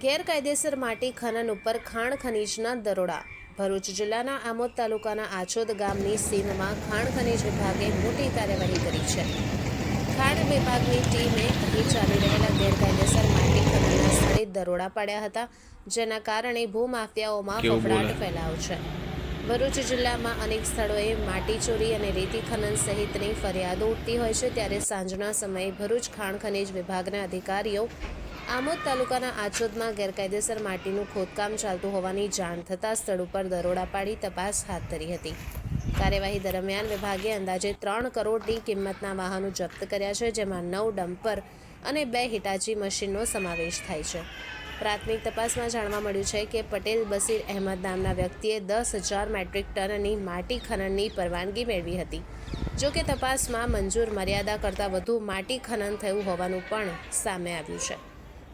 ગેરકાયદેસર માટી ખનન ઉપર ખાણ ખનીજના દરોડા. ભરૂચ જિલ્લાના આમોદ તાલુકાના આછોદ ગામની સીમમાં ખાણ ખનીજ વિભાગે મોટી કાર્યવાહી કરી છે. ખાણ વિભાગની ટીમે અહીં ચાલી રહેલા ગેરકાયદેસર માટી ખનનના સ્થળે દરોડા પાડ્યા હતા જેના કારણે ભૂમાફિયાઓમાં ફફડાટ? ફેલાયો છે. ભરૂચ જિલ્લામાં અનેક સ્થળોએ માટી ચોરી અને રેતી ખનન સહિતની ફરિયાદો ઉઠતી હોય છે ત્યારે સાંજના સમયે ભરૂચ ખાણ ખનીજ વિભાગના અધિકારીઓ આમોદ તાલુકાના આચોદમાં ગેરકાયદેસર માટીનું ખોદકામ ચાલતું હોવાની જાણ થતાં સ્થળ ઉપર દરોડા પાડી તપાસ હાથ ધરી હતી. કાર્યવાહી દરમિયાન વિભાગે અંદાજે ત્રણ કરોડની કિંમતના વાહનો જપ્ત કર્યા છે, જેમાં નવ ડમ્પર અને બે હિટાચી મશીનનો સમાવેશ થાય છે. પ્રાથમિક તપાસમાં જાણવા મળ્યું છે કે પટેલ બસીર અહેમદ નામના વ્યક્તિએ દસ હજાર મેટ્રિક ટનની માટી ખનનની પરવાનગી મેળવી હતી. જો કે તપાસમાં મંજૂર મર્યાદા કરતાં વધુ માટી ખનન થયું હોવાનું પણ સામે આવ્યું છે.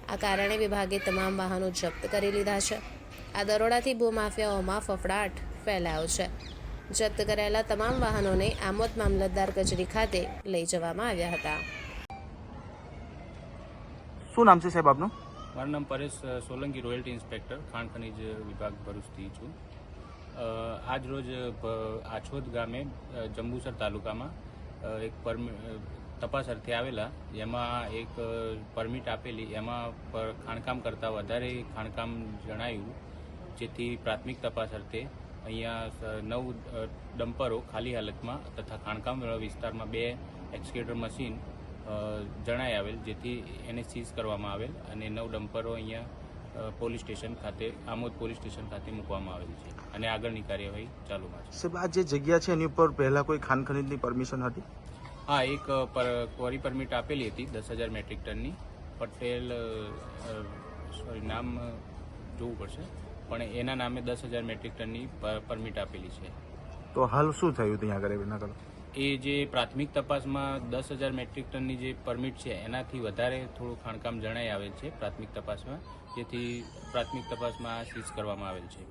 આ કારણે વિભાગે તમામ વાહનો જપ્ત કરી લીધા છે. આ દરોડાથી ભૂમાફિયાઓમાં ફફડાટ ફેલાયો છે. જપ્ત કરાયેલા તમામ વાહનોને આમોદ મામલતદાર કચેરી ખાતે લઈ જવામાં આવ્યા હતા. શું નામ છે સાહેબ આપનું? મારું નામ પરેશ સોલંકી રોયલ્ટી ઇન્સ્પેક્ટર ખાણ ખનીજ વિભાગ ભરૂચથી છું. આજરોજ આજ રોજ આછોદ ગામે જંબુસર તાલુકામાં એક પરમિ અ, તપાસ અર્થે આવેલા. જેમાં એક પરમિટ આપેલી. એમાં પર ખાણકામ કરતાં વધારે ખાણકામ જણાયું, જેથી પ્રાથમિક તપાસ અર્થે અહીંયા નવ ડમ્પરો ખાલી હાલતમાં તથા ખાણકામ વિસ્તારમાં બે એક્સકેટર મશીન જણાય આવેલ, જેથી એને સીઝ કરવામાં આવેલ અને નવ ડમ્પરો અહીંયા પોલીસ સ્ટેશન ખાતે, આમોદ પોલીસ સ્ટેશન ખાતે મૂકવામાં આવેલ છે. અને આગળની કાર્યવાહી ચાલુમાં છે. સાહેબ, આ જે જગ્યા છે એની ઉપર પહેલા કોઈ ખાણ ખનીજની પરમિશન હતી? હા એક ક્વોરી પર ક્વરી પરમિટ આપેલી હતી દસ હજાર મેટ્રિક ટનની. પટેલ સોરી નામ જોવું પડશે. પણ એના નામે દસ હજાર મેટ્રિક ટનની પરમિટ આપેલી છે. તો હાલ શું થયું ત્યાં આગળ એના એ જે પ્રાથમિક તપાસમાં દસ હજાર મેટ્રિક ટનની જે પરમિટ છે એનાથી વધારે થોડું ખાણકામ જણાઈ આવેલ છે પ્રાથમિક તપાસમાં જેથી પ્રાથમિક તપાસમાં સીઝ કરવામાં આવેલ છે.